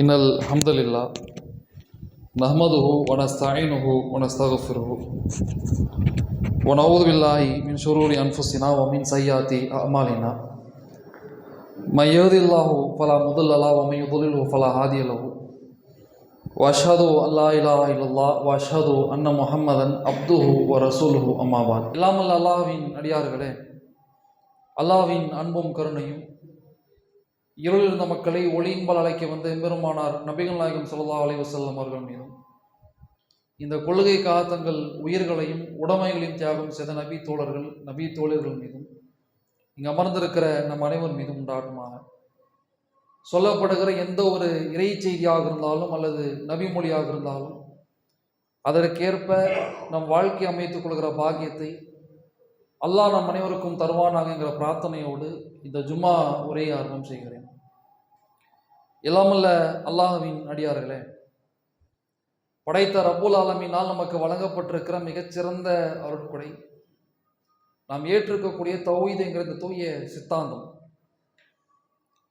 إن الحمد لله نحمده ونستعينه ونستغفره ونعوذ بالله من شرور أنفسنا ومن سيئات أعمالنا من يهد الله فلا مضل له ومن يضلله فلا هادي له وأشهد أن لا إله إلا الله وأشهد أن محمدا عبده ورسوله أما بعد இல்லாமல் அல்லாஹ்வின் அடியார்களே அல்லாஹ்வின் அன்பும் கருணையும் இருளில் இருந்த மக்களை ஒளியின்பால் அழைக்க வந்த எம்பெருமானார் நபிகள் நாயகம் ஸல்லல்லாஹு அலைவு வஸல்லம் அவர்கள் மீதும் இந்த கொள்கைக்காக தங்கள் உயிர்களையும் உடைமைகளையும் தியாகம் செய்த நபி தோழர்கள் நபி தோழர்கள் மீதும் இங்கு அமர்ந்திருக்கிற நம் அனைவர் மீதும் உண்டாகுமாக. சொல்லப்படுகிற எந்த ஒரு இறை செய்தியாக இருந்தாலும் அல்லது நபி மொழியாக இருந்தாலும் அதற்கேற்ப நம் வாழ்க்கை அமைத்துக் கொள்கிற பாக்கியத்தை அல்லாஹ் நம் அனைவருக்கும் தருவானாகங்கிற பிரார்த்தனையோடு இந்த ஜும்மா உரையை ஆரம்பம் செய்கிறேன். இல்லாமல்ல அல்லாஹுவின் அடியார்களே படைத்த ரபுல் ஆலமினால் நமக்கு வழங்கப்பட்டிருக்கிற மிகச்சிறந்த அருட்கொடை. நாம் ஏற்றிருக்கக்கூடிய தௌஹீதுங்கிற இந்த தூய சித்தாந்தம்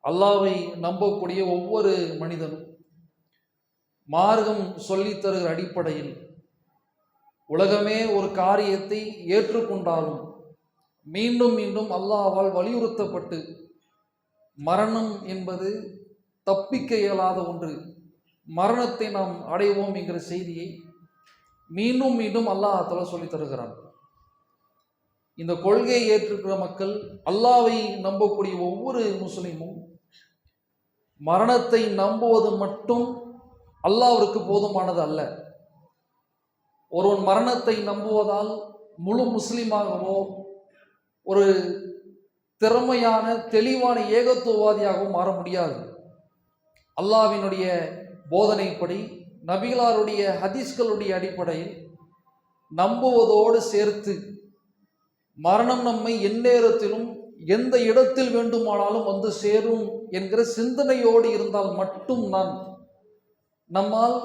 அல்லாவை நம்பக்கூடிய ஒவ்வொரு மனிதனும் மார்க்கம் சொல்லித் தருகிற அடிப்படையில் உலகமே ஒரு காரியத்தை ஏற்றுக்கொண்டாலும் மீண்டும் மீண்டும் அல்லாவால் வலியுறுத்தப்பட்டு மரணம் என்பது தப்பிக்க இயலாத ஒன்று. மரணத்தை நாம் அடைவோம் என்கிற செய்தியை மீண்டும் மீண்டும் அல்லாஹால சொல்லி தருகிறான். இந்த கொள்கையை ஏற்றிருக்கிற மக்கள் அல்லாவை நம்பக்கூடிய ஒவ்வொரு முஸ்லீமும் மரணத்தை நம்புவது மட்டும் அல்லாவிற்கு போதுமானது அல்ல. ஒருவன் மரணத்தை நம்புவதால் முழு முஸ்லீமாகவோ ஒரு திறமையான தெளிவான ஏகத்துவவாதியாகவும் மாற முடியாது. அல்லாவினுடைய போதனைப்படி நபிகளாருடைய ஹதீஸ்களுடைய அடிப்படையில் நம்புவதோடு சேர்த்து மரணம் நம்மை எந்நேரத்திலும் எந்த இடத்தில் வேண்டுமானாலும் வந்து சேரும் என்கிற சிந்தனையோடு இருந்தால் மட்டும்தான் நம்மால்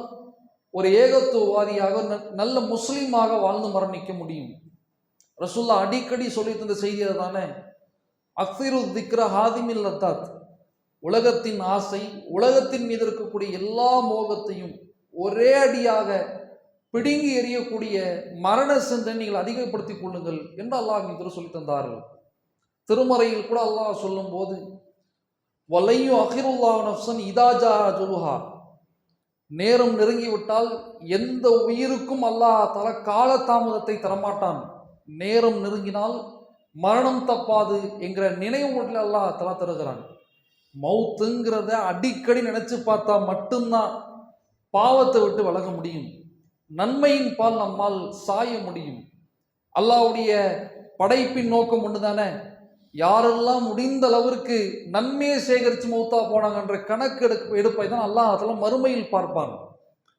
ஒரு ஏகத்துவவாதியாக நல்ல முஸ்லீமாக வாழ்ந்து மரணிக்க முடியும். ரசுல்லா அடிக்கடி சொல்லி தந்த செய்தியை தானே அக்திரு திக்ர ஹாதிமில் லத்தாத். உலகத்தின் ஆசை உலகத்தின் மீது இருக்கக்கூடிய எல்லா மோகத்தையும் ஒரே அடியாக பிடுங்கி எறியக்கூடிய மரண சிந்தனை நீங்கள் அதிகப்படுத்திக் கொள்ளுங்கள் என்று அல்லாஹ் மீது சொல்லி தந்தார்கள். திருமறையில் கூட அல்லாஹ் சொல்லும்போது வலையு அகிருல்லா நப்சன் இதாஜா ஜுலுஹா நேரம் நெருங்கிவிட்டால் எந்த உயிருக்கும் அல்லாஹ் தல காலதாமதத்தை தரமாட்டான். நேரம் நெருங்கினால் மரணம் தப்பாது என்கிற நினைவூட்டில் அல்லாஹ் தலா தருகிறான். மவுத்துங்கிறத அடிக்கடி நினைச்சு பார்த்தா மட்டும்தான் பாவத்தை விட்டு விலக முடியும். நன்மையின் பால் நம்மால் சாய முடியும். அல்லாவுடைய படைப்பின் நோக்கம் ஒன்று தானே யாரெல்லாம் முடிந்த அளவிற்கு நன்மையை சேகரித்து மௌத்தா போனாங்கன்ற கணக்கு எடுக்க எடுப்பை தான் அல்லாஹ் அதெல்லாம் மறுமையில் பார்ப்பான்.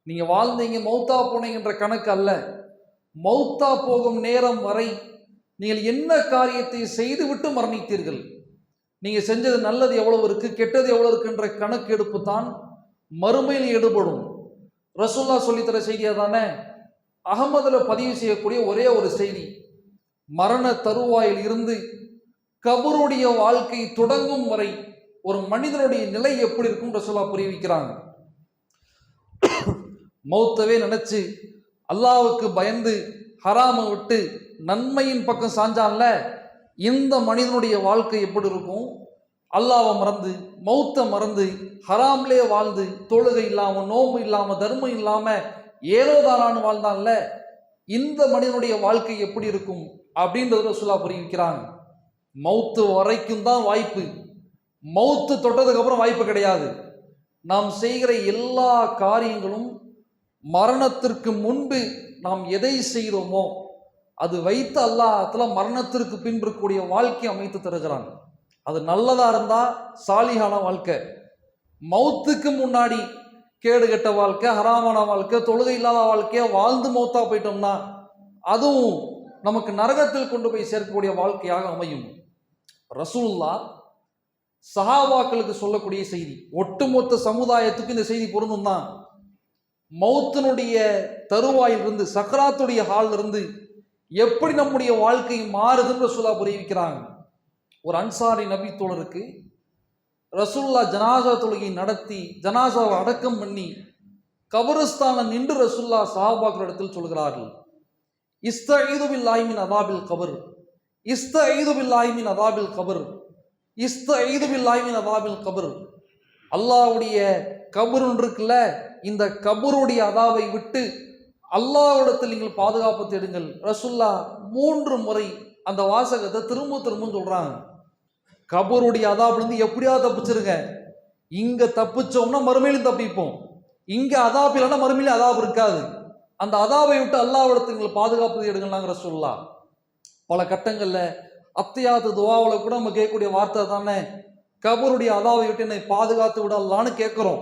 நீங்கள் வாழ்ந்தீங்க மௌத்தா போனீங்கன்ற கணக்கு அல்ல. மௌத்தா போகும் நேரம் வரை நீங்கள் என்ன காரியத்தை செய்துவிட்டு மரணித்தீர்கள்? நீங்கள் செஞ்சது நல்லது எவ்வளவு இருக்குது கெட்டது எவ்வளோ இருக்குன்ற கணக்கு எடுப்பு தான் மறுமையில் ஈடுபடும். ரசூல்லா சொல்லித்தர செய்தியாக தானே அகமதில் பதிவு செய்யக்கூடிய ஒரே ஒரு செய்தி. மரண தருவாயில் இருந்து கபருடைய வாழ்க்கை தொடங்கும் வரை ஒரு மனிதனுடைய நிலை எப்படி இருக்கும் ரசூலா புரிவிக்கிறாங்க. மௌத்தவே நினச்சி அல்லாவுக்கு பயந்து ஹராமை விட்டு நன்மையின் பக்கம் சாஞ்சான்ல? இந்த மனிதனுடைய வாழ்க்கை எப்படி இருக்கும்? அல்லாவை மறந்து மௌத்தை மறந்து ஹராம்லே வாழ்ந்து தொழுகை இல்லாமல் நோம்பு இல்லாமல் தர்மம் இல்லாமல் ஏனோதானான்னு வாழ்ந்தான்ல இந்த மனிதனுடைய வாழ்க்கை எப்படி இருக்கும்? அப்படின்றத ரசூலா புரிவிக்கிறாங்க. மௌத்து வரைக்கும் தான் வாய்ப்பு. மௌத்து தொட்டதுக்கப்புறம் வாய்ப்பு கிடையாது. நாம் செய்கிற எல்லா காரியங்களும் மரணத்திற்கு முன்பு நாம் எதை செய்கிறோமோ அது வைத்து அல்லாஹ்ல மரணத்திற்கு பின்பு இருக்கக்கூடிய வாழ்க்கை அமைத்து தருகிறான். அது நல்லதா இருந்தா சாலிகான வாழ்க்கை. மௌத்துக்கு முன்னாடி கேடு கெட்ட வாழ்க்கை ஹராமான வாழ்க்கை தொழுகை இல்லாத வாழ்க்கையை வாழ்ந்து மௌத்தா போயிட்டோம்னா அதுவும் நமக்கு நரகத்தில் கொண்டு போய் சேர்க்கக்கூடிய வாழ்க்கையாக அமையும். ரசூல்லா சஹாபாக்களுக்கு சொல்லக்கூடிய செய்தி ஒட்டுமொத்த சமுதாயத்துக்கு இந்த செய்தி பொருந்தும் தான் மௌத்தினுடைய தருவாயிலிருந்து சக்கராத்துடைய ஹாலிலிருந்து எப்படி நம்முடைய வாழ்க்கை மாறுதுன்னு ரசூலா புரிவிக்கிறாங்க. ஒரு அன்சாரி நபி தோழருக்கு ரசூல்லா ஜனாசா தொழுகை நடத்தி ஜனாசாவை அடக்கம் பண்ணி கபருஸ்தான நின்று ரசுல்லா சஹாபாக்கள் இடத்தில் சொல்கிறார்கள். இஸ்த ஐதுபில் ஆய்மின் அதாபில் கபர். இஸ்த ஐதுபில் ஆய்மின் அதாபில் கபர். இஸ்த ஐதுபில் ஆய்மின் அதாபில் கபர். அல்லாஹ்வுடைய கபருன்னு இருக்குல்ல இந்த கபருடைய அதாவை விட்டு அல்லாவிடத்தில் நீங்கள் பாதுகாப்பு தேடுங்கள். ரசுல்லா மூன்று முறை அந்த வாசகத்தை திரும்ப திரும்ப சொல்கிறாங்க கபருடைய அதாப்புலேருந்து எப்படியாவது தப்பிச்சிருங்க. இங்கே தப்பிச்சோம்னா மறுமையிலும் தப்பிப்போம். இங்கே அதாப் இல்லைன்னா மறுமையிலும் அதாப் இருக்காது. அந்த அதாவை விட்டு அல்லாவிடத்தில் நீங்கள் பாதுகாப்பு தேடுங்கள்னாங்க ரசுல்லா பல கட்டங்களில் அத்தியாத்து துவாவில் கூட நம்ம கேட்கக்கூடிய வார்த்தை தானே? கபருடைய அதாவை விட்டு என்னை பாதுகாத்து விடலான்னு கேட்குறோம்.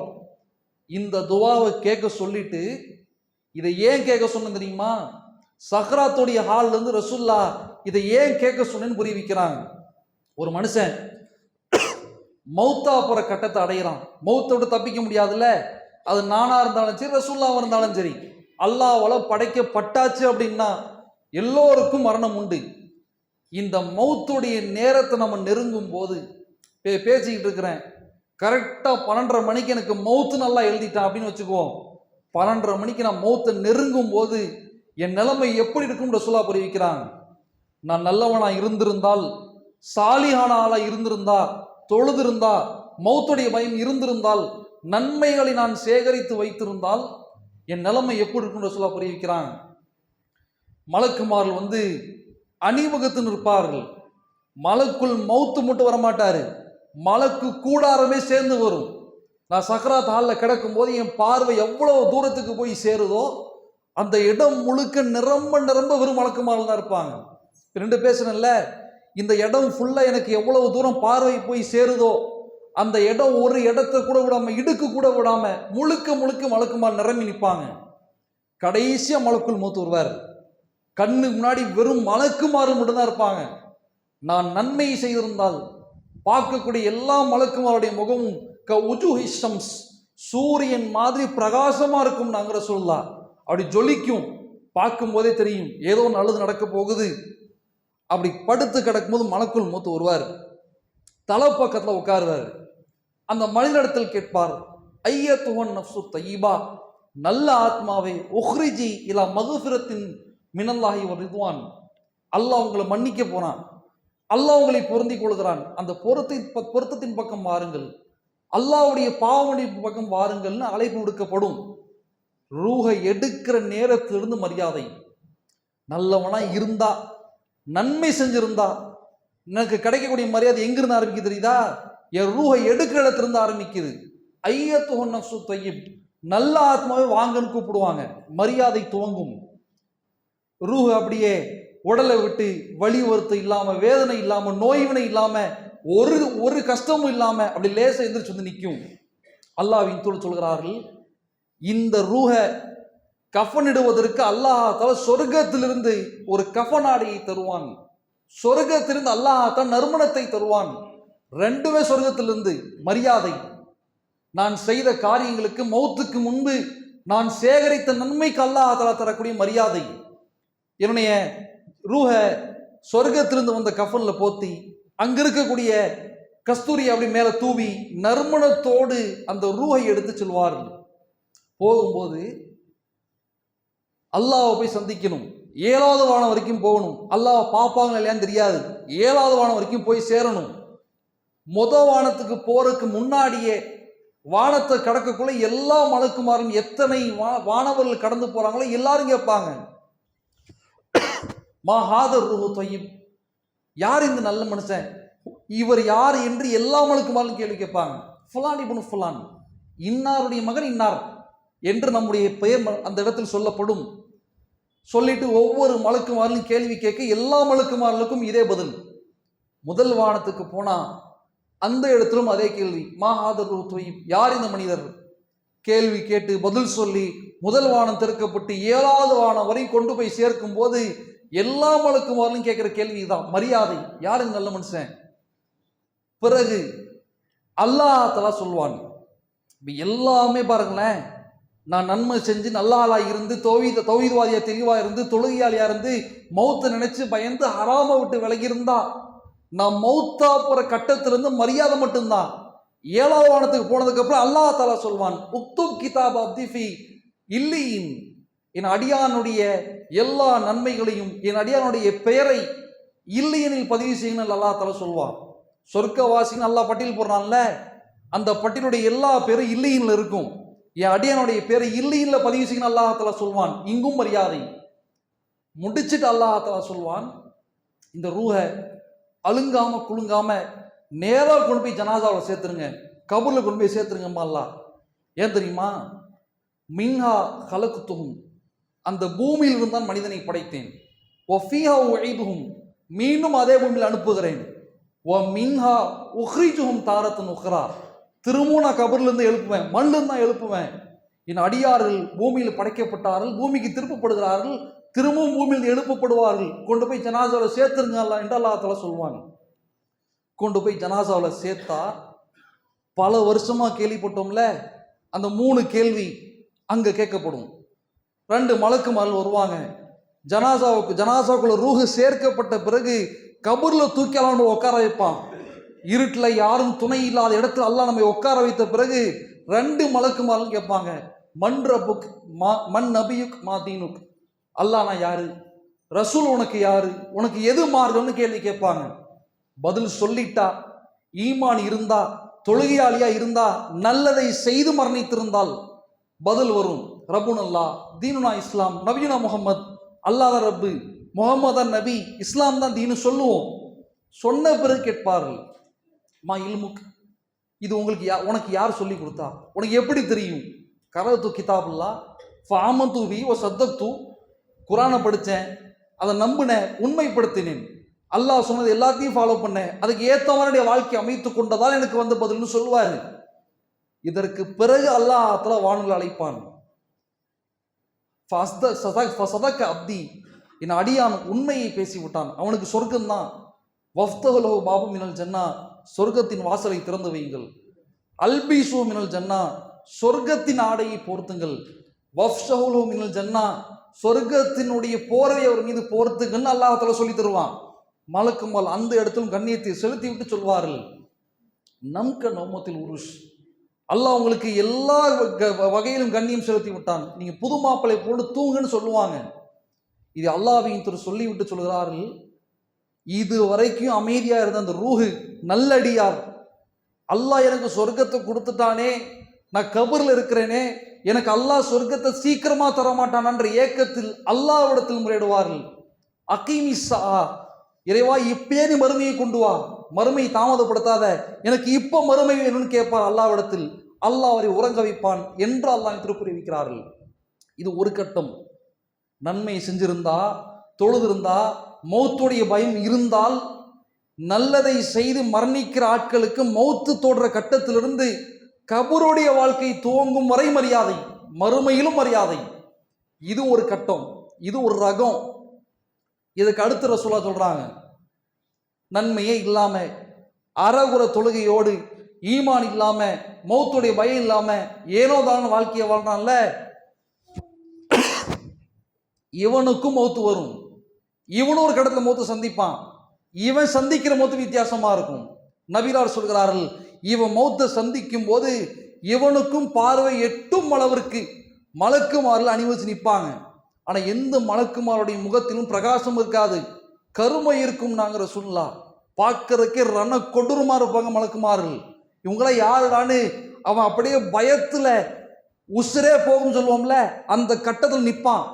இந்த துவாவை கேட்க சொல்லிட்டு இதை ஏன் கேட்க சொன்னேன் தெரியுமா? சஹ்ராத்துடைய ஹால்ல இருந்து ரசுல்லா இதை ஏன் கேட்க சொன்னேன்னு புரிவிக்கிறாங்க. ஒரு மனுஷன் மௌத்தா போற கட்டத்தை அடையிறான். மௌத்தை விட்டு தப்பிக்க முடியாதுல்ல? அது நானா இருந்தாலும் சரி ரசுல்லாவா இருந்தாலும் சரி. அல்லாவால படைக்கப்பட்டாச்சு அப்படின்னா எல்லோருக்கும் மரணம் உண்டு. இந்த மௌத்துடைய நேரத்தை நம்ம நெருங்கும் போது பேசிக்கிட்டு இருக்கிறேன். கரெக்டாக பன்னெண்டரை மணிக்கு எனக்கு மௌத்து நல்லா எழுதிட்டான் அப்படின்னு வச்சுக்குவோம். பன்னெண்டரை மணிக்கு நான் மௌத்தை நெருங்கும் போது என் நிலைமை எப்படி இருக்கும்னு ரசூலா புரிவிக்கிறான். நான் நல்லவனா இருந்திருந்தால் சாலியான ஆளா இருந்திருந்தா தொழுதிருந்தா மௌத்துடைய பயம் இருந்திருந்தால் நன்மைகளை நான் சேகரித்து வைத்திருந்தால் என் நிலைமை எப்படி இருக்கும்னு ரசூலா புரிவிக்கிறான். மலக்குமார்கள் வந்து அணிவகுத்து நிற்பார்கள். மலக்குள் மௌத்து மட்டும் வரமாட்டாரு. மலக்கு கூடாரமே சேர்ந்து வரும். நான் சக்கராத் ஹாலில் கிடக்கும் போது என் பார்வை எவ்வளோ தூரத்துக்கு போய் சேருதோ அந்த இடம் முழுக்க நிரம்ப நிரம்ப வெறும் மலக்குமார்கள் தான் இருப்பாங்க. இப்ப ரெண்டு பேசுனேன்ல இந்த இடம் ஃபுல்லாக எனக்கு எவ்வளவு தூரம் பார்வை போய் சேருதோ அந்த இடம் ஒரு இடத்த கூட விடாமல் இடுக்கு கூட விடாமல் முழுக்க முழுக்க மலக்குமால் நிரம்பி நிற்பாங்க. கடைசியாக மலக்குள் மூத்து வருவார். கண்ணுக்கு முன்னாடி வெறும் மலக்குமாறு மட்டும்தான் இருப்பாங்க. நான் நன்மை செய்திருந்தால் பார்க்கக்கூடிய எல்லா மலக்குமாருடைய முகமும் க உஜு ஹிஷம்ஸ் சூரியன் மாதிரி பிரகாசமாக இருக்கும் நாங்கிற சொல்லலாம் அப்படி ஜொலிக்கும். பார்க்கும் போதே தெரியும். ஏதோ நல்லது நடக்க போகுது. அப்படி படுத்து கிடக்கும்போது மனக்குள் மூத்து வருவார். தலை பக்கத்தில் உட்காருவார். அந்த மனிதனிடத்தில் கேட்பார் ஐய துவன் நப்சு தையீபா? நல்ல ஆத்மாவை உஹ்ரிஜி இலா மதுபிரத்தின் மினந்தாகி ஒரு ரிதுவான். அல்லாஹ் உங்களை மன்னிக்க போனான் அல்லாஹ் உங்களை பொருந்தி கொள்கிறான். அந்த பொருத்தின் பொருத்தத்தின் பக்கம் மாறுங்கள் அல்லாவுடைய பாவமடிப்பு பக்கம் வாருங்கள்னு அழைப்பு விடுக்கப்படும். ரூஹை எடுக்கிற நேரத்திலிருந்து மரியாதை. நல்லவனா இருந்தா நன்மை செஞ்சிருந்தா எனக்கு கிடைக்கக்கூடிய மரியாதை எங்கிருந்து ஆரம்பிக்குது தெரியுதா? என் ரூஹை எடுக்கிற இடத்திலிருந்து ஆரம்பிக்குது. ஐயத்து நஃப்சு தையிப். நல்ல ஆத்மாவை வாங்கன்னு கூப்பிடுவாங்க. மரியாதை துவங்கும். ரூஹ் அப்படியே உடலை விட்டு வலி வருத்தம் இல்லாமல் வேதனை இல்லாமல் நோய்வினை இல்லாமல் ஒரு ஒரு கஷ்டமும் இல்லாமல் அப்படி லேசாக எந்திரிச்சு வந்து நிற்கும் அல்லாவின் தோல் சொல்கிறார்கள் இந்த ரூஹ கஃனிடுவதற்கு அல்லாஹால சொர்க்கத்திலிருந்து ஒரு கஃனாடையை தருவான். சொர்க்கத்திலிருந்து அல்லாஹதால் நறுமணத்தை தருவான். ரெண்டுமே சொர்க்கத்திலிருந்து மரியாதை. நான் செய்த காரியங்களுக்கு மௌத்துக்கு முன்பு நான் சேகரித்த நன்மைக்கு அல்லாஹால தரக்கூடிய மரியாதை. என்னுடைய ரூஹ சொர்க்கத்திலிருந்து வந்த கஃபனில் போத்தி அங்க இருக்கக்கூடிய கஸ்தூரி அப்படி மேல தூவி நறுமணத்தோடு அந்த ரூஹை எடுத்து செல்வார்கள் போகும்போது அல்லாவை போய் சந்திக்கணும். ஏழாவது வானம் வரைக்கும் போகணும். அல்லாஹ் பார்ப்பாங்க இல்லையான்னு தெரியாது. ஏழாவது வானம் வரைக்கும் போய் சேரணும். மொத வானத்துக்கு போறதுக்கு முன்னாடியே வானத்தை கடக்கக்குள்ள எல்லா மலக்குமாரும் எத்தனை வா- வானவர்கள் கடந்து போறாங்களோ எல்லாரும் கேட்பாங்க. மா ஹாதர் ரூஹு தொய்யும் யார் இந்த நல்ல மனுஷன்? இவர் யார் என்று எல்லா மலக்குமாரும் கேள்வி கேட்பாங்க. ஃபுலான் இப்னு ஃபுலான். இன்னாருடைய மகன் இன்னார் என்று நம்முடைய பெயர் ம- அந்த இடத்தில் சொல்லப்படும். சொல்லிட்டு ஒவ்வொரு மலக்குமாரிலும் கேள்வி கேட்க எல்லா மலக்குமார்களுக்கும் இதே பதில். முதல் வானத்துக்கு போனா அந்த இடத்திலும் அதே கேள்வி. மாஹாதர் தொய்யிப் யார் இந்த மனிதர்? கேள்வி கேட்டு பதில் சொல்லி முதல் வானம் திறக்கப்பட்டு ஏழாவது வானம் வரை கொண்டு போய் சேர்க்கும் போது எல்லா மலக்குமாரிலும் கேட்குற கேள்வி இதுதான். மரியாதை. யாருங்க நல்ல மனுஷன்? பிறகு அல்லாஹ் தலா சொல்வான் எல்லாமே பாருங்களேன். நான் நன்மை செஞ்சு நல்ல ஆளா இருந்து தோவித தௌஹீத்வாதியா தெளிவா இருந்து தொழுகையாளியா இருந்து மௌத்தை நினைச்சு பயந்து ஹராம விட்டு விலகியிருந்தா நான் மௌத்தா போற கட்டத்திலிருந்து மரியாதை மட்டும்தான். ஏழாவது வானத்துக்கு போனதுக்கு அப்புறம் அல்லாஹ் தாலா சொல்வான் உக்துப் கிதாப் அப்திஃபி இல்லியின் என் அடியானுடைய எல்லா நன்மைகளையும் என் அடியானுடைய பெயரை இல்லையெனில் பதிவு செய்யணும் அல்லா தாலா சொல்வான். சொர்க்கவாசின்னு நல்லா பட்டியல் போடுறான்ல அந்த பட்டியலுடைய எல்லா பேரும் இல்லையின்ல இருக்கும். என் அடியானுடைய பேரை இல்லையின்ல பதிவு செய்யணும் அல்லாஹத்தில் தாலா சொல்வான். இங்கும் மரியாதை. முடிச்சுட்டு அல்லாஹ் தாலா சொல்வான் இந்த ரூஹை அழுங்காம குலுங்காம நேராக கொண்டு போய் ஜனாதாவில் சேர்த்துருங்க கபூரில் கொண்டு போய் சேர்த்துருங்கம்மா அல்லாஹ். ஏன் தெரியுமா? மின்ஹா கலக்குத்துகும் அந்த பூமியில் இருந்தான் மனிதனை படைத்தேன். ஓ ஃபீஹா மீண்டும் அதே பூமியில் அனுப்புகிறேன். ஓ மின்ஹா உஹ்ரிஜுகும் தாரத்தன் உஹ்ரா திரும்பவும் நான் கபர்லேருந்து எழுப்புவேன் மண்ணில் தான் எழுப்புவேன். என் அடியார்கள் பூமியில் படைக்கப்பட்டார்கள் பூமிக்கு திருப்பப்படுகிறார்கள் திரும்பவும் பூமியில் எழுப்பப்படுவார்கள். கொண்டு போய் ஜனாசாவில் சேர்த்துருங்க அல்ல என்று அல்லாஹ் சொல்லுவாங்க கொண்டு போய் ஜனாசாவில் சேர்த்தா பல வருஷமாக கேள்விப்பட்டோம்ல அந்த மூணு கேள்வி அங்கே கேட்கப்படும். ரெண்டு மலக்குமார்கள் வருவாங்க. ஜனாசாவுக்கு ஜனாசாவுக்குள்ள ரூஹு சேர்க்கப்பட்ட பிறகு கபூரில் தூக்கலான்னு உட்கார வைப்பான். இருட்டில் யாரும் துணை இல்லாத இடத்துல அல்லாஹ் நம்ம உட்கார வைத்த பிறகு ரெண்டு மலக்குமார்கள் கேட்பாங்க. மண் ரப்புக் மா மண் நபியுக் மா தீனுக். அல்லாஹ் நான் யாரு? ரசூல் உனக்கு யாரு? உனக்கு எது மார்க்கம்னு கேள்வி கேட்பாங்க. பதில் சொல்லிட்டா ஈமான் இருந்தா தொழுகையாளியா இருந்தா நல்லதை செய்து மரணித்திருந்தால் பதில் வரும். ரபுன் அல்லா தீனுனா இஸ்லாம் நபியுனா முகமது அல்லாத ரப்பு முகமதன் நபி இஸ்லாம் தான் தீனு சொல்லுவோம். சொன்ன பிறகு கேட்பார்கள் மா இல்முக் இது உங்களுக்கு யா உனக்கு யார் சொல்லி கொடுத்தா? உனக்கு எப்படி தெரியும்? கரத்து கிதாபுல்லா ஃபாமந்து வி ஓ சத்தத்து குரானை படித்தேன் அதை நம்பினேன் உண்மைப்படுத்தினேன். அல்லாஹ் சொன்னது எல்லாத்தையும் ஃபாலோ பண்ணேன். அதுக்கு ஏற்ற மாதிரி வாழ்க்கை அமைத்து கொண்டதால் எனக்கு வந்து பதில்னு சொல்லுவார். இதற்கு பிறகு அல்லாஹ் அத்தல வானொலி அழைப்பான். சதக்க அப்தி. என் அடியான் உண்மையை பேசி விட்டான் அவனுக்கு சொர்க்கம்தான். வஃப்தகுலோ பாபு மினல் ஜன்னா சொர்க்கத்தின் வாசலை திறந்து வையுங்கள். அல்பீசு மினல் ஜன்னா சொர்க்கத்தின் ஆடையை போர்த்துங்கள். வஃப்ஷகுலோ மினல் ஜன்னா சொர்க்கத்தினுடைய போரை அவர் மீது போர்த்துங்கன்னு அல்லாஹால சொல்லி தருவான். மலக்குமால் அந்த இடத்திலும் கண்ணியத்தை செலுத்தி விட்டு சொல்வார்கள். நம்க நோமத்தில் உருஷ். அல்லாஹ் உங்களுக்கு எல்லா வகையிலும் கண்ணியம் செலுத்தி விட்டான். நீங்கள் புது மாப்பிளை போட்டு தூங்குன்னு சொல்லுவாங்க. இது அல்லாஹ்வையும் திரு சொல்லிவிட்டு சொல்கிறார்கள். இது வரைக்கும் அமைதியாக இருந்த அந்த ரூஹு நல்லடியார். அல்லாஹ் எனக்கு சொர்க்கத்தை கொடுத்துட்டானே நான் கபரில் இருக்கிறேனே எனக்கு அல்லாஹ் சொர்க்கத்தை சீக்கிரமாக தர மாட்டானன்ற ஏக்கத்தில் அல்லாஹ்விடத்தில் முறையிடுவார்கள். அகிமிசா இறைவா இப்பயே மருமையை கொண்டு வா. மறுமை தாமதப்படுத்தாத எனக்கு இப்போ மறுமை வேணும்னு கேட்பார் அல்லாவிடத்தில். அல்லாஹ் அவரை உறங்க வைப்பான் என்று அல்லாஹ் திருப்புரிவிக்கிறார்கள் இது ஒரு கட்டம். நன்மை செஞ்சிருந்தா தொழுதிருந்தா மௌத்துடைய பயம் இருந்தால் நல்லதை செய்து மரணிக்கிற ஆட்களுக்கு மௌத்து தோன்ற கட்டத்திலிருந்து கபருடைய வாழ்க்கை துவங்கும் வரை மரியாதை மறுமையிலும் மரியாதை. இது ஒரு கட்டம். இது ஒரு ரகம். இதுக்கு அடுத்து ரசூலா சொல்றாங்க. நன்மையே இல்லாமல் அறகுற தொழுகையோடு ஈமான் இல்லாமல் மௌத்துடைய பயம் இல்லாமல் ஏனோதான வாழ்க்கையை வாழ்றான்ல? இவனுக்கும் மௌத்து வரும். இவனும் ஒரு கடத்துல மௌத்து சந்திப்பான். இவன் சந்திக்கிற மௌத்து வித்தியாசமாக இருக்கும். நபிரார் சொல்கிறார்கள் இவன் மௌத்தை சந்திக்கும் போது இவனுக்கும் பார்வை எட்டும் அளவிற்கு மலக்குமாரில் அணிவச்சு நிற்பாங்க. ஆனால் எந்த மலக்குமாருடைய முகத்திலும் பிரகாசம் இருக்காது. கருமை இருக்கும் நாங்கிற சொல்லலாம் பார்க்கறதுக்கே ரண கொடூரமாக இருப்பாங்க மலக்குமார்கள். இவங்களாம் யாருடான்னு அவன் அப்படியே பயத்தில் உசுரே போகும் சொல்லுவோம்ல அந்த கட்டத்தில் நிற்பான்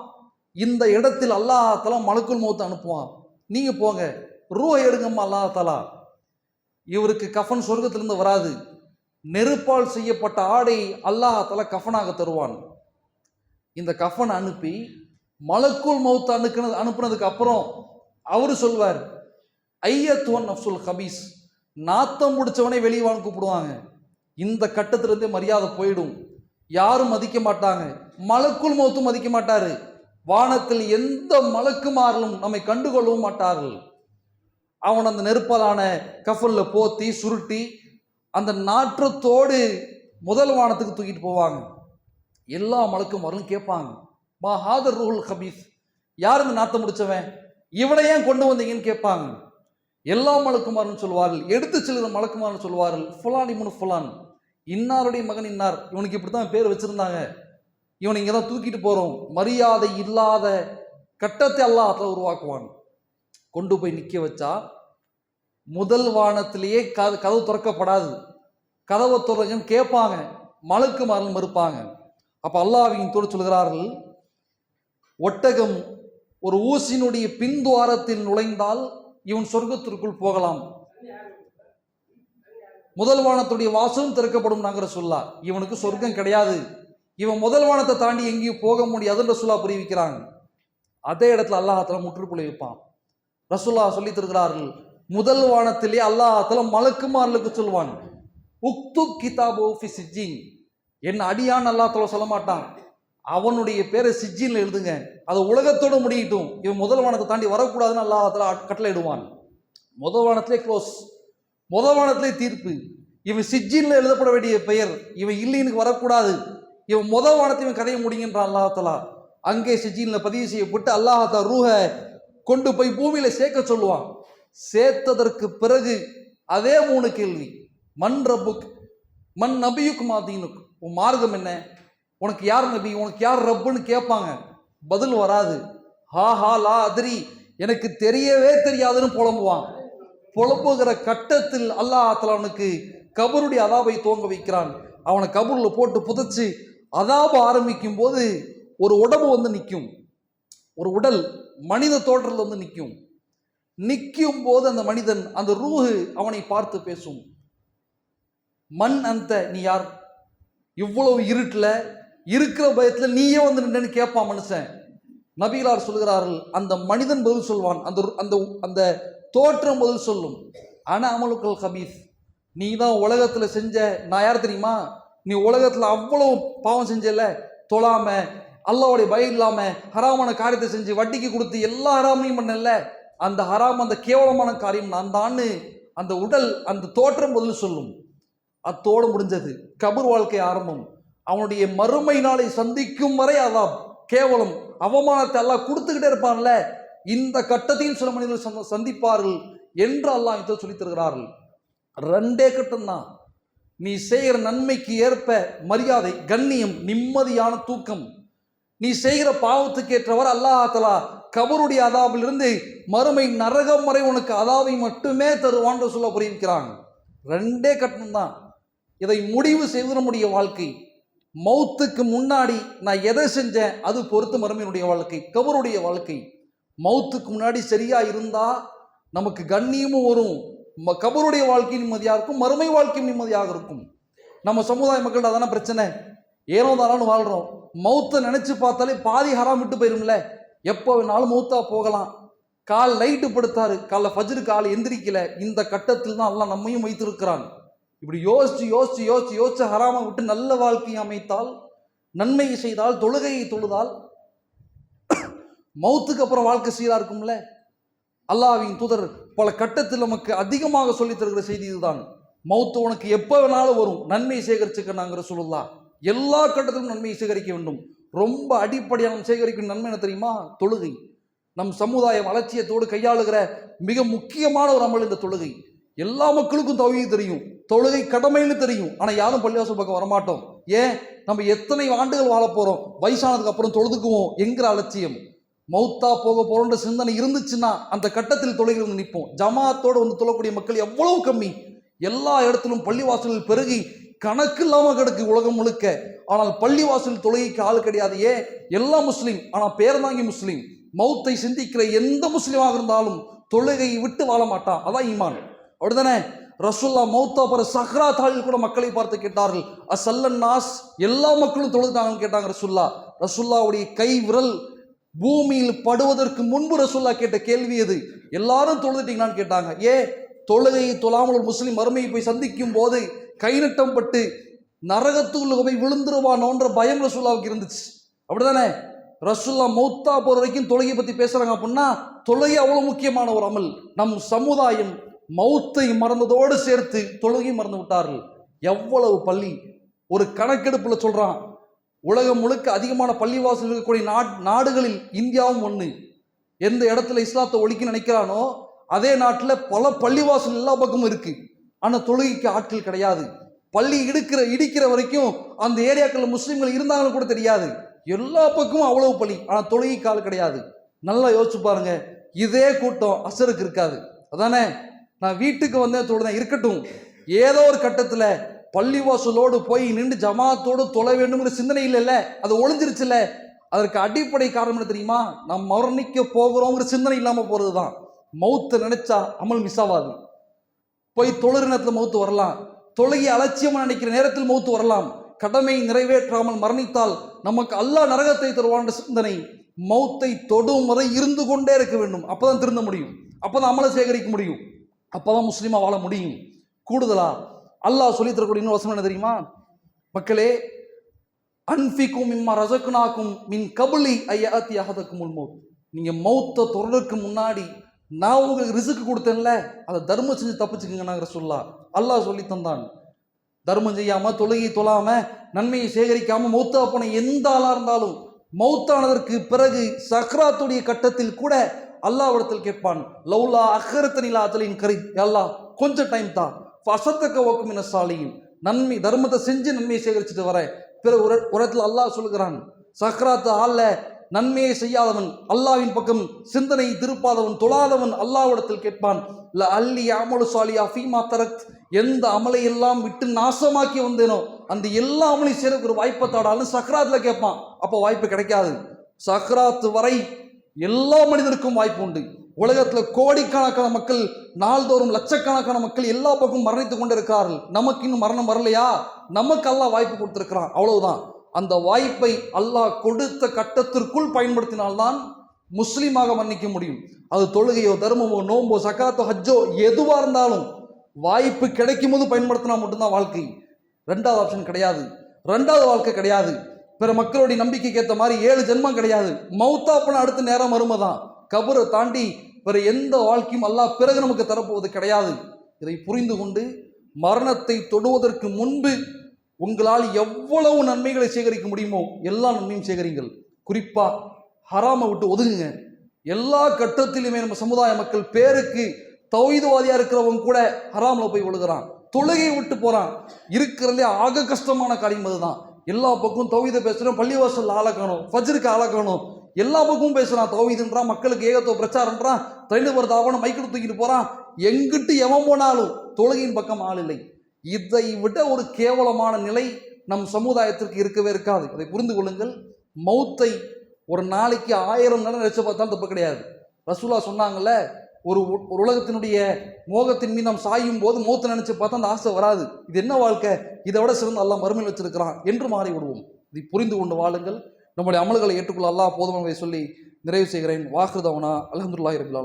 இந்த இடத்தில் அல்லாஹால மலக்குள் மௌத்தை அனுப்புவான். நீங்கள் போங்க ரூஹை எடுங்கம்மா அல்லாஹாலா இவருக்கு கஃபன் சொர்க்கத்திலிருந்து வராது. நெருப்பால் செய்யப்பட்ட ஆடை அல்லாஹால கஃபனாக தருவான். இந்த கஃபன் அனுப்பி மலக்குள் மௌத்து அனுக்குனது அனுப்புனதுக்கு அப்புறம் அவரு சொல்வார் ஐயத்துவன் அப்சுல் ஹபீஸ் நாத்தம் முடிச்சவனே வெளியவான்னு கூப்பிடுவாங்க. இந்த கட்டத்திலிருந்தே மரியாதை போயிடும். யாரும் மதிக்க மாட்டாங்க. மலக்குள் மௌத்தும் மதிக்க மாட்டாரு. வானத்தில் எந்த மலக்குமாரிலும் நம்மை கண்டுகொள்ளவும் மாட்டார்கள். அவன் அந்த நெருப்பலான கஃபல்ல போத்தி சுருட்டி அந்த நாற்றத்தோடு முதல் வானத்துக்கு தூக்கிட்டு போவாங்க. எல்லா மலக்குமார்களும் கேட்பாங்க. மா ஹாதர் ரூஹுல் ஹபீஸ் யார் இந்த நாத்தம் முடிச்சவன்? இவனை ஏன் கொண்டு வந்தீங்கன்னு கேட்பாங்க. எல்லா மலக்குமார்னு சொல்வார்கள் எடுத்து செல்கிற மலக்குமார்னு சொல்வார்கள் ஃபுலான் இமுனு ஃபுலான். இன்னாருடைய மகன் இன்னார். இவனுக்கு இப்படி தான் பேர் வச்சுருந்தாங்க. இவனை இங்கே தான் தூக்கிட்டு போகிறோம் மரியாதை இல்லாத கட்டத்தை அல்லாஹ் உருவாக்குவான். கொண்டு போய் நிற்க வச்சா முதல் வானத்திலேயே கத கதவு திறக்கப்படாது. கதவை திறங்கன்னு கேட்பாங்க. மலக்கு மறுப்பாங்க. அப்போ அல்லாஹ்வின் தோடு சொல்கிறார்கள் ஒட்டகம் ஒரு ஊசினுடைய பின்துவாரத்தில் நுழைந்தால் இவன் சொர்க்கத்திற்குள் போகலாம். முதல் வானத்துடைய வாசலும் திறக்கப்படும் நாங்கிற சொல்லா. இவனுக்கு சொர்க்கம் கிடையாது. இவன் முதல் வானத்தை தாண்டி எங்கேயும் போக முடியாது ரசுல்லா புரிவிக்கிறாங்க அதே இடத்துல அல்லாஹால முற்றுப்புள்ளி வைப்பான். ரசுல்லா சொல்லி தருகிறார்கள் முதல் வானத்திலே அல்லாஹால மலக்குமார்களுக்கு சொல்வான் உக்து கிதாபோ என் அடியான் அல்லாஹால சொல்ல மாட்டான். அவனுடைய பேரை சிஜின்ல எழுதுங்க. அதை உலகத்தோடு முடியட்டும் இவன் முதல் வானத்தை தாண்டி வரக்கூடாதுன்னு அல்லாஹால கட்டளை இடுவான் முதல் வானத்திலே க்ளோஸ் முதல் வானத்திலே தீர்ப்பு. இவன் சிஜின்ல எழுதப்பட வேண்டிய பெயர். இவன் இல்லைனுக்கு வரக்கூடாது. இவன் முதல் வானத்தை இவன் கதையை முடிகின்றான் அல்லாஹாலா அங்கே சிஜின்ல பதிவு செய்யப்பட்டு அல்லாஹாலா ரூஹ கொண்டு போய் பூமியில சேர்க்க சொல்லுவான். சேர்த்ததற்கு பிறகு அதே மூணு கேள்வி. மண் ரப்புக் மண் நபியுக்கு மாதீனுக்கு உன் மார்க்கம் என்ன? உனக்கு யார் நபி? உனக்கு யார் ரப்புன்னு கேட்பாங்க. பதில் வராது. ஹா ஹா லா அதிரி. எனக்கு தெரியவே தெரியாதுன்னு புலம்புவான். புலம்புகிற கட்டத்தில் அல்லாஹ் அவனுக்கு கபருடைய அதாபை துவங்க வைக்கிறான். அவனை கபூரில் போட்டு புதைச்சி அதாப ஆரம்பிக்கும் போது ஒரு உடம்பு வந்து நிற்கும் ஒரு உடல் மனித தோற்றல் வந்து நிற்கும் நிற்கும் போது அந்த மனிதன் அந்த ரூஹு அவனை பார்த்து பேசும். மண் அந்த நீ யார்? இவ்வளவு இருட்டில் இருக்கிற பயத்தில் நீயே வந்து நின்று கேட்பான் மனுஷன். நபிகளார் சொல்கிறார்கள் அந்த மனிதன் பதில் சொல்வான் அந்த அந்த அந்த தோற்றம் பதில் சொல்லும். ஆனால் அமலுக்கள் ஹபீஸ் நீ தான் உலகத்தில் செஞ்ச நான் யார் தெரியுமா? நீ உலகத்தில் அவ்வளோ பாவம் செஞ்சல தொழாம அல்லாவுடைய பயம் இல்லாமல் ஹராமான காரியத்தை செஞ்சு வட்டிக்கு கொடுத்து எல்லா ஹராமையும் பண்ணல. அந்த ஹராம் அந்த கேவலமான காரியம் நான் தான்னு அந்த உடல் அந்த தோற்றம் பதில் சொல்லும். அத்தோடு முடிஞ்சது. கபூர் வாழ்க்கை ஆரம்பம். அவனுடைய மறுமை நாளை சந்திக்கும் வரை அதான். கேவலம். அவமானத்தை எல்லாம் கொடுத்துக்கிட்டே இருப்பான்ல. இந்த கட்டத்தையும் சில மனிதர்கள் சந்த- சந்திப்பார்கள் என்று அல்லாஹ் இதை சொல்லித் தருகிறார்கள். ரெண்டே கட்டம்தான். நீ செய்கிற நன்மைக்கு ஏற்ப மரியாதை கண்ணியம் நிம்மதியான தூக்கம். நீ செய்கிற பாவத்துக்கு ஏற்றவர் அல்லாஹாலா கபருடைய அதாபிலிருந்து மறுமை நரகம் வரை உனக்கு அதாவை மட்டுமே தருவான்னு சொல்ல புரிவிக்கிறாங்க ரெண்டே கட்டம்தான். இதை முடிவு செய்வது நம்முடைய வாழ்க்கை. மௌத்துக்கு முன்னாடி நான் எதை செஞ்சேன்? அது பொறுத்து மறுமையினுடைய வாழ்க்கை கபருடைய வாழ்க்கை. மௌத்துக்கு முன்னாடி சரியா இருந்தா நமக்கு கண்ணியமும் வரும். ம- கபருடைய வாழ்க்கை நிம்மதியாக இருக்கும் மறுமை வாழ்க்கையும் நிம்மதியாக இருக்கும். நம்ம சமுதாய மக்கள் அதான பிரச்சனை? ஏனோ தாரான்னு வாழ்கிறோம் மௌத்தை நினச்சி பார்த்தாலே பாதி ஹராம் விட்டு போயிரும்ல? எப்போ வேணாலும் மௌத்தா போகலாம். கால் லைட்டு படுத்தாரு. காலைல ஃபஜ்ரு காலை எந்திரிக்கல. இந்த கட்டத்தில் தான் எல்லாம் நம்மையும் வைத்திருக்கிறான். இப்படி யோசிச்சு யோசிச்சு யோசிச்சு யோசிச்சு ஹராமை விட்டு நல்ல வாழ்க்கையை அமைத்தால் நன்மையை செய்தால் தொழுகையை தொழுதால் மௌத்துக்கு அப்புறம் வாழ்க்கை சீராக இருக்கும்ல? அல்லாஹ்வின் தூதர் பல கட்டத்தில் நமக்கு அதிகமாக சொல்லித் தருகிற செய்தி இதுதான். மௌத்து உனக்கு எப்போ வேணாலும் வரும். நன்மை சேகரிச்சுக்க நாங்கிற சொல்லலாம் எல்லா கட்டத்திலும் நன்மையை சேகரிக்க வேண்டும். ரொம்ப அடிப்படையாக சேகரிக்கும் நன்மை என்ன தெரியுமா? தொழுகை. நம் சமுதாயம் அலட்சியத்தோடு கையாளுகிற மிக முக்கியமான ஒரு அமல் இந்த தொழுகை. எல்லா மக்களுக்கும் தொகையும் தெரியும். தொழுகை கடமைன்னு தெரியும். ஆனால் யாரும் பள்ளிவாசல் பக்கம் வரமாட்டோம். ஏன்? நம்ம எத்தனை ஆண்டுகள் வாழ போகிறோம் வயசானதுக்கு அப்புறம் தொழுதுக்குவோம் என்கிற அலட்சியம். மௌத்தா போக போகிறோன்ற சிந்தனை இருந்துச்சுன்னா அந்த கட்டத்தில் தொழுகை வந்து நிற்போம். ஜமாத்தோடு வந்து தொழக்கூடிய மக்கள் எவ்வளவு கம்மி. எல்லா இடத்திலும் பள்ளிவாசல்கள் பெருகி கணக்கு இல்லாமல் கிடக்கு உலகம் முழுக்க. ஆனால் பள்ளிவாசல் தொழுகைக்கு ஆள் கிடையாது. ஏன்? எல்லா முஸ்லீம் ஆனால் பேரதாங்கி முஸ்லீம். மௌத்தை சிந்திக்கிற எந்த முஸ்லீமாக இருந்தாலும் தொழுகையை விட்டு வாழ மாட்டான். அதான் ஈமான். அப்படிதானே ரசுல்லா மௌத்தா பிற சஹ்ரா தாளில் கூட மக்களை பார்த்து கேட்டார்கள். அசல்லன் நாஸ் எல்லா மக்களும் தொழுதுட்டாங்கன்னு கேட்டாங்க ரசுல்லா ரசுல்லாவுடைய கை விரல் பூமியில் படுவதற்கு முன்பு ரசுல்லா கேட்ட கேள்வி அது எல்லாரும் தொழுதுட்டீங்களான்னு கேட்டாங்க. ஏ தொழுகையை தொழாமல் ஒரு முஸ்லீம் மருமையை போய் சந்திக்கும் போது கை நட்டம் பட்டு நரகத்துக்குள்ள போய் விழுந்துருவானோன்ற பயம் ரசுல்லாவுக்கு இருந்துச்சு. அப்படிதானே ரசுல்லா மௌத்தா போகிற வரைக்கும் தொழுகை பற்றி பேசுகிறாங்க அப்படின்னா தொழுகை அவ்வளோ முக்கியமான ஒரு அமல். நம் சமுதாயம் மௌத்தை மறந்ததோடு சேர்த்து தொழுகை மறந்து விட்டார்கள். எவ்வளவு பள்ளி. ஒரு கணக்கெடுப்பில் சொல்கிறான் உலகம் முழுக்க அதிகமான பள்ளிவாசல் இருக்கக்கூடிய நாட் நாடுகளில் இந்தியாவும் ஒன்று எந்த இடத்துல இஸ்லாத்தை ஒழிக்க நினைக்கிறானோ அதே நாட்டில் பல பள்ளிவாசல் எல்லா பக்கமும் இருக்குது ஆனால் தொழுகைக்கு ஆட்கள் கிடையாது. பள்ளி இடுக்கிற இடிக்கிற வரைக்கும் அந்த ஏரியாக்களில் முஸ்லீம்கள் இருந்தாங்களும் கூட தெரியாது. எல்லா பக்கமும் அவ்வளவு பள்ளி. ஆனால் தொழுகைக்கு ஆள் கிடையாது. நல்லா யோசிச்சு பாருங்க. இதே கூட்டம் அசருக்கு இருக்காது. அதானே? நான் வீட்டுக்கு வந்தேன் தொழுதேன் இருக்கட்டும். ஏதோ ஒரு கட்டத்தில் பள்ளிவாசலோடு போய் நின்று ஜமாத்தோடு தொலை வேண்டுங்கிற சிந்தனை இல்லைல்ல? அது ஒளிஞ்சிருச்சுல்ல? அதற்கு அடிப்படை காரணம் என்ன தெரியுமா? நாம் மரணிக்க போகிறோங்கிற சிந்தனை இல்லாமல் போகிறது தான் மௌத்தை நினைச்சா அமல் மிஸ் ஆகாது போய் தொழுற நேரத்தில் மௌத்து வரலாம். தொழுகி அலட்சியமாக நினைக்கிற நேரத்தில் மௌத்து வரலாம். கடமை நிறைவேற்றாமல் மரணித்தால் நமக்கு அல்லா நரகத்தை தருவான்ற சிந்தனை மௌத்தை தொடும் வரை இருந்து கொண்டே இருக்க வேண்டும். அப்போதான் திருந்த முடியும். அப்போதான் அமலை சேகரிக்க முடியும். அப்பதான் முஸ்லீமாக வாழ முடியும். கூடுதலாக அல்லாஹ் சொல்லி தரக்கூடிய இன்னொரு வசனம் என்ன தெரியுமா? மக்களே அன்பிக்கும் இம்மா ரசக்குனாக்கும் மின் கபலி ஐயாத்தி அகதக்கும் மௌத். நீங்கள் மௌத்தை தொடருக்கு முன்னாடி நான் உங்களுக்கு ரிசுக்கு கொடுத்தேன்ல அதை தர்மம் செஞ்சு தப்பிச்சுக்கங்க சொல்லா அல்லாஹ் சொல்லி தந்தான். தர்மம் செய்யாமல் தொழுகை தொழாம நன்மையை சேகரிக்காமல் மௌத்தா போன எந்த ஆளாக இருந்தாலும் மௌத்தானதற்கு பிறகு சக்ராத்துடைய கட்டத்தில் கூட அல்லாவிடத்தில் கேட்பான் லவ்லா அஹரத்தனிலா அத்தலின் கரி அல்லாஹ் கொஞ்சம் டைம் தான் ஃபசத்தக்க ஓக்குமின சாலியும் நன்மை தர்மத்தை செஞ்சு நன்மையை சேகரிச்சுட்டு வரேன் பிறகு ஒரு இடத்துல அல்லாஹ் சொல்லுகிறான் சக்ராத்து ஆல்ல நன்மையை செய்யாதவன் அல்லாவின் பக்கம் சிந்தனை திருப்பாதவன் தொழாதவன் அல்லாவிடத்தில் கேட்பான் ல அல்லி அமலு சாலியா ஃபீமா தரத் எந்த அமலை எல்லாம் விட்டு நாசமாக்கி வந்தேனோ அந்த எல்லா அமலையும் சேர ஒரு வாய்ப்பை தாடாலும் சக்கராத்தில் கேட்பான். அப்போ வாய்ப்பு கிடைக்காது. சக்கராத்து வரை எல்லா மனிதருக்கும் வாய்ப்பு உண்டு. உலகத்தில் கோடிக்கணக்கான மக்கள் நாள்தோறும் லட்சக்கணக்கான மக்கள் எல்லா பக்கமும் மரணித்துக் கொண்டு இருக்கிறார்கள் நமக்கு இன்னும் மரணம் வரலையா? நமக்கு அல்லாஹ் வாய்ப்பு கொடுத்துருக்கிறான். அவ்வளவுதான். அந்த வாய்ப்பை அல்லாஹ் கொடுத்த கட்டத்திற்குள் பயன்படுத்தினால்தான் முஸ்லீமாக மன்னிக்க முடியும். அது தொழுகையோ தர்மமோ நோம்போ சக்காத்தோ ஹஜ்ஜோ எதுவாக இருந்தாலும் வாய்ப்பு கிடைக்கும் போது பயன்படுத்தினா மட்டும்தான் வாழ்க்கை. ரெண்டாவது ஆப்ஷன் கிடையாது. ரெண்டாவது வாழ்க்கை கிடையாது. பிற மக்களுடைய நம்பிக்கைக்கு ஏற்ற மாதிரி ஏழு ஜென்மம் கிடையாது. மௌத்தா போனால் அடுத்த நேரம் மருமதான் கபரை தாண்டி பிற எந்த வாழ்க்கையும் அல்லாஹ் பிறகு நமக்கு தரப்போவது கிடையாது. இதை புரிந்து கொண்டு மரணத்தை தொடுவதற்கு முன்பு உங்களால் எவ்வளவு நன்மைகளை சேகரிக்க முடியுமோ எல்லா நன்மையும் சேகரிங்கள். குறிப்பாக ஹராமை விட்டு ஒதுங்குங்க. எல்லா கட்டத்திலுமே நம்ம சமுதாய மக்கள் பேருக்கு தௌஹீதவாதியா இருக்கிறவங்க கூட ஹராமில் போய் விழுகிறான் தொழுகை விட்டு போகிறான் இருக்கிறதுலே ஆக கஷ்டமான காரியம் அதுதான். எல்லா பக்கம் தௌஹீத பேசுகிறோம் பள்ளிவாசல் ஆளக்கணும் ஃபஜருக்கு ஆளக்கணும் எல்லா பக்கமும் பேசுகிறான் தௌஹீதுன்றான் மக்களுக்கு ஏகத்துவ பிரச்சாரம்ன்றான் ட்ரெயின் வருது அவனும் மைக்கில் தூக்கிட்டு போகிறான் எங்கிட்டு எவன் போனாலும் தொழுகையின் பக்கம் ஆள் இல்லை. இதை விட ஒரு கேவலமான நிலை நம் சமுதாயத்திற்கு இருக்கவே இருக்காது. அதை புரிந்து கொள்ளுங்கள். மௌத்தை ஒரு நாளைக்கு ஆயிரம் நேரம் நினைச்சு பார்த்தாலும் தப்பு கிடையாது. ரசூலா சொன்னாங்கல்ல ஒரு ஒரு உலகத்தினுடைய மோகத்தின் மீது நாம் சாயும் போது மோத்து நினைச்சு பார்த்தா அந்த ஆசை வராது. இது என்ன வாழ்க்கை? இதை விட சிறந்த அல்லாஹ் மறுமையில் வச்சிருக்கிறான் என்று மாறி விடுவோம். இதை புரிந்து கொண்டு வாழுங்கள். நம்முடைய அமல்களை ஏற்றுக்கொள்ள அல்லா போதுமானவை சொல்லி நிறைவு செய்கிறேன். வாக்குதவனா அலமதுல்லாஹி ரபில்